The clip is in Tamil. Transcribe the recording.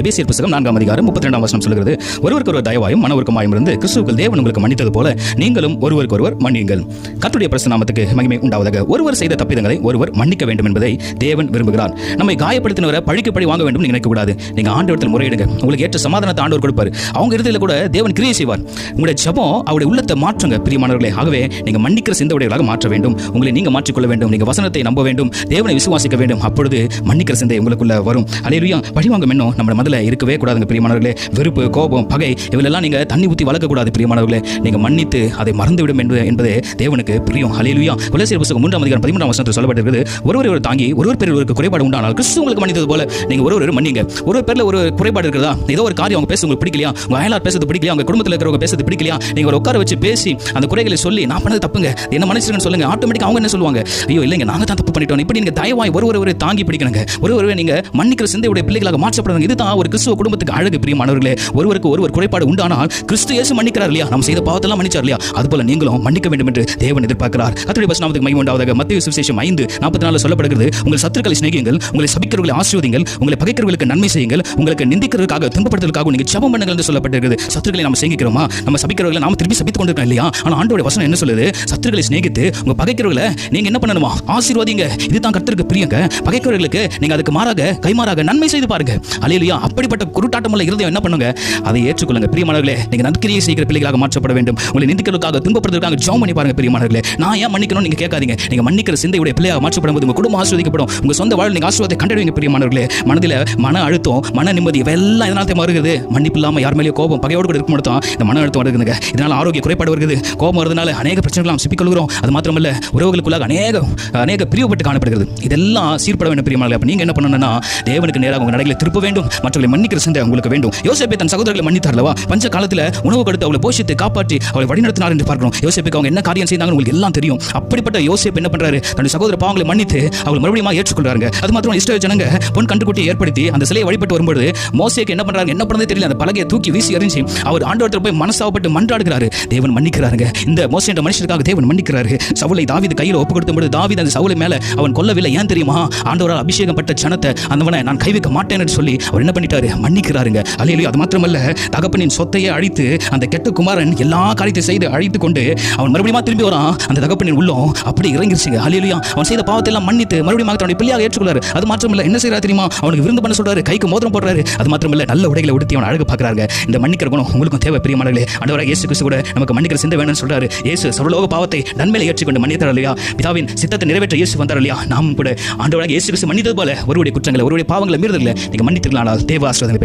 எபேசியர் புத்தகம் நான்காம் அதிகாரம் முப்பத்தி ரெண்டாம் வசனம் சொல்கிறது ஒருவருக்கு ஒரு தயவாயும் மனவருக்கமாயும் இருந்து கிறிஸ்துவுக்குள் தேவன் உங்களுக்கு மன்னித்தது போல நீங்களும் ஒருவருக்கு ஒருவர் மன்னியுங்கள். கர்த்தருடைய பிரசனாமத்துக்கு மகிமை உண்டாவதாக. ஒருவர் செய்த தப்பிதங்களை ஒருவர் மன்னிக்க வேண்டும் என்பதை தேவன் விரும்புகிறார். நம்மை காயப்படுத்தினவரை பழிக்கு பழி வாங்க வேண்டும் நினைக்கக்கூடாது. நினைக்க கூடாது நீங்க ஆண்டவரத்தில் முறையிடுங்க. உங்களுக்கு ஏற்ற சமாதானத்தை ஆண்டவர் கொடுப்பார். அவங்க இடத்துல கூட தேவன் கிரியை செய்வார். உங்களுடைய ஜெபம் அவருடைய உள்ளத்தை மாற்றுங்க. பிரியமானவர்களே ஆகவே நீங்க மன்னிக்கிற சிந்தையுடையவர்களாக மாற்ற வேண்டும். உங்களை நீங்க மாற்றிக்கொள்ள வேண்டும். நீங்க வசனத்தை நம்ப வேண்டும். தேவனை விசுவாசிக்க வேண்டும். அப்பொழுது மன்னிக்கிற சிந்தை உங்களுக்குள்ள வரும். அலையுயா பழிவாங்க மென்னும் நம்ம மனதில் இருக்கவே கூடாதுங்க பிரியமானவர்களே. வெறுப்பு கோபம் பகை இவளெல்லாம் நீங்க தண்ணி ஊற்றி வளர்க்கக்கூடாது பிரியமானவர்களே. நீங்க மன்னித்து அதை மறந்துவிடும் என்பது என்பதே தேவனுக்கு பிரியம். அலையிலுயா உலசியர் புத்தகம் மூன்றாம் அதிகாரம் பதிமூன்றாம் வசனத்தில் சொல்லப்பட்டிருக்கிறது. ஒருவர் ஒரு தாங்கி ஒருவர் பேரில் ஒரு குறைபாடு உண்டானால் கிறிஸ்து உங்களுக்கு மன்னித்தது போல நீங்கள் ஒரு ஒரு மன்னிங்க. ஒரு பேர்ல ஒரு குறைபாடு இருக்கிறதா? ஏதோ ஒரு காரியம் அவங்க பேச உங்களுக்கு பிடிக்கலையா? உங்க அயலார் பேசுறது பிடிக்கலையா? உங்கள் குடும்பத்தில் இருக்கிறவங்க பேசுறது பிடிக்கலையா? நீங்கள் ஒரு உட்கார வச்சு பேசி அந்த குறைகளை சொல்லி நான் பண்ணது தப்புங்க. என்ன மன்னிச்சிருங்கன்னு சொல்லுங்க. ஆட்டோமேட்டிக் அவங்க என்ன சொல்லுவாங்க? ஐயோ இல்லைங்க. நாங்கள் தான் தப்பு பண்ணிட்டோம். இப்படி நீங்க தயவாய் ஒரு ஒரு தாங்கி பிடிக்கணுங்க. ஒரு ஒரு நீங்க மன்னிக்கிற சிந்தையுடைய பிள்ளைகளாக மாற்றப்படுறாங்க இதுதான் ஒரு கிறிஸ்துவ குடும்பத்துக்கு அழகு பிரியமானவர்களே ஒருவருக்கு ஒருவர் குறைபாடு உண்டானால் கிறிஸ்து இயேசு மன்னிக்கிறார் இல்லையா? நம்ம செய்த பாவத்தெல்லாம் மன்னிச்சார் இல்லையா? அதுபோல நீங்களும் மன்னிக்க வேண்டும் என்று தேவன் எதிர்பார்க்கிறார். கத்தருடைய பஸ்நாமத்துக்கு மையம் உண்டாவதாக மத்திய சுவிசேஷம் ஐந்து நாற்பத்தி நாலு சொல்லப்படுகிறது. உங்கள் சத்துருக்களை சிநேகியுங்கள் உங்களை சபிக்கிறவர்களை ஆசீர்வதிங்கள் உங்களை பகைக்கிறவர்களுக்கு நன்மை செய்யுங்கள் உங்களுக்கு நிந்திக்கிறதுக்காக துன்பப்படுத்துவதற்காக நீங்க சபம் பண்ணுங்கள் என்று சொல்லப்பட்டிருக்கிறது சத்துருக்களை நம்ம சிநேகிக்கிறோமா? நம்ம சபிக்கிறவர்களை நாம திருப்பி சபித்து கொண்டிருக்கோம் இல்லையா? ஆனால் ஆண்டோட வசனம் என்ன சொல்லுது? சத்துருக்களை சிநேகித்து உங்க பகைக்கிறவர்களை நீங்க என்ன பண்ணணுமா? ஆசீர்வதிங்க. இதுதான் கர்த்தருக்கு பிரியங்க. பகைக்கிறவர்களுக்கு நீங்க அதுக்கு மாறாக கைமாறாக நன்மை செய்து பாருங்க. அலையிலையா அப்படிப்பட்ட குருட்டாட்டமுள்ள இருதயம் என்ன பண்ணுங்க? அதை ஏற்றுக்கொள்ளுங்க. பிரியமானவர்களே நீங்க நன்கிரியை செய்கிற பிள்ளைகளாக மாற்றப்பட வேண்டும். உங்களை நிந்திக்கிறதுக்காக துன்பப்படுறதுக்காக ஜோம் பண்ணி பாருங்க பிரியமானவர்களே. நான் ஏன் மன்னிக்கணும் நீங்க கேட்காதீங்க. நீங்க மன்னிக்கிற சிந்தையுடைய பிள்ளையாக மாற்றப்படும் போது உங்க குடும்பம் ஆஸ்வதிக்கப்படும் உங்க சொந்த வாழ்வில் நீங்க ஆஸ்வாதத்தை கண்டறிவீங்க பிரியமானவர்களே. மனதில் மன அழுத்தம் மன நிம்மதி இவெல்லாம் இதனால மாறுகிறது? மன்னிப்பு இல்லாமல் யார் மேலேயும் கோபம் பகையோடு கூட இருக்கும் தான் இந்த மன அழுத்தம் வருதுங்க. இதனால் ஆரோக்கிய குறைபாடு வருகிறது. கோபம் வருதுனால அநேக பிரச்சனைகள் சிப்பிக்கொள்கிறோம். அது மாத்திரமல்ல உறவுகளுக்குள்ளாக அநேக அநேக பிரிவுபட்டு காணப்படுகிறது. இதெல்லாம் சீர்பட வேண்டும் பிரியமானவர்களே. அப்ப நீங்க என்ன பண்ணணும்னா தேவனுக்கு நேராக உங்கள் நடைகளை திருப்ப வேண்டும். மற்றவர்களை மன்னிக்கிற சிந்தை உங்களுக்கு வேண்டும். யோசிப்பை தன் சகோதரர்களை மன்னித்தார்லவா பஞ்ச காலத்தில் உணவு கொடுத்து அவளை போஷித்து காப்பாற்றி அவளை வழிநடத்தினார் என்று பார்க்கிறோம். யோசிப்புக்கு அவங்க என்ன காரியம் செய்தாங்கன்னு உங்களுக்கு எல்லாம் தெரியும். அப்படிப்பட்ட யோசிப்பு என்ன பண்றாரு? தன்னுடைய சகோதர பாவங்களை மன்னித்து அவள் மறுபடியும் ஏற்றுக்கொள்றாங்க அது மாத்திரம் இஷ்ட ஜனங்க பொன் கண்டுக்குட்டியை ஏற்படுத்தி அந்த சிலையை வழிபட்டு வரும்போது மோசேக்கு என்ன பண்றாங்க என்ன பண்ணதே தெரியல. அந்த பலகையை தூக்கி வீசி எறிஞ்சு அவர் ஆண்டவரத்தில் போய் மனசாவப்பட்டு மன்றாடுகிறாரு. தேவன் மன்னிக்கிறாருங்க. இந்த மோசே என்ற மனுஷனுக்காக தேவன் மன்னிக்கிறாரு. சவுளை தாவீது கையில் ஒப்பு கொடுத்த தாவீது அந்த சவுளை மேல அவன் கொல்லவில்லை. ஏன் தெரியுமா? ஆண்டவரால் அபிஷேகம் பட்ட ஜனத்தை அந்தவனை நான் கைவிக்க மாட்டேன் என்று சொல்லி அவர் என்ன பண்ணிட்டாரு. மன்னிக்கிறாருங்க. அலையிலே அது மாத்திரமல்ல தகப்பனின் சொத்தையே அழித்து அந்த கெட்ட குமாரன் எல்லா காரியத்தை செய்து அழித்து கொண்டு அவன் மறுபடியும் திரும்பி வரான்? அந்த தகப்பனின் உள்ளம் அப்படி இறங்கிருச்சுங்க. அலையிலையா அவன் செய்த பாவத்தை எல்லாம் மன்னித்து மறுபடியும் தன்னுடைய பிள்ளையாக ஏற்றுக்கொள்ளாரு அது மாத்திரமல்ல என்ன செய்யறா தெரியுமா? அவனுக்கு விருந்து பண்ண சொல்றாரு கைக்கு மோதிரம் போடுறாரு. அது மாத்திரமல்ல நல்ல உடைகளை உடுத்தி அவன் அழகு பார்க்கறாங்க இந்த மன்னிக்கிற குணம் உங்களுக்கும் தேவை பிரியமானங்களே அண்டவராக இயேசு கிறிஸ்து கூட நமக்கு மன்னிக்கிற சிந்தை வேணும்னு சொல்றாரு. இயேசு சர்வலோக பாவத்தை நன்மையில ஏற்றுக்கொண்டு மன்னித்தார் இல்லையா பிதாவின் சித்தத்தை நிறைவேற்ற இயேசு வந்தார் இல்லையா நாம் கூட ஆண்டவராக இயேசு கிறிஸ்து மன்னித்தது போல ஒருவருடைய குற்றங்களை ஒருவருடைய பாவங்களை மீறுதல்ல. நீங்க மன்னித்திருக்கலாம் தேவ ஆசிரியர்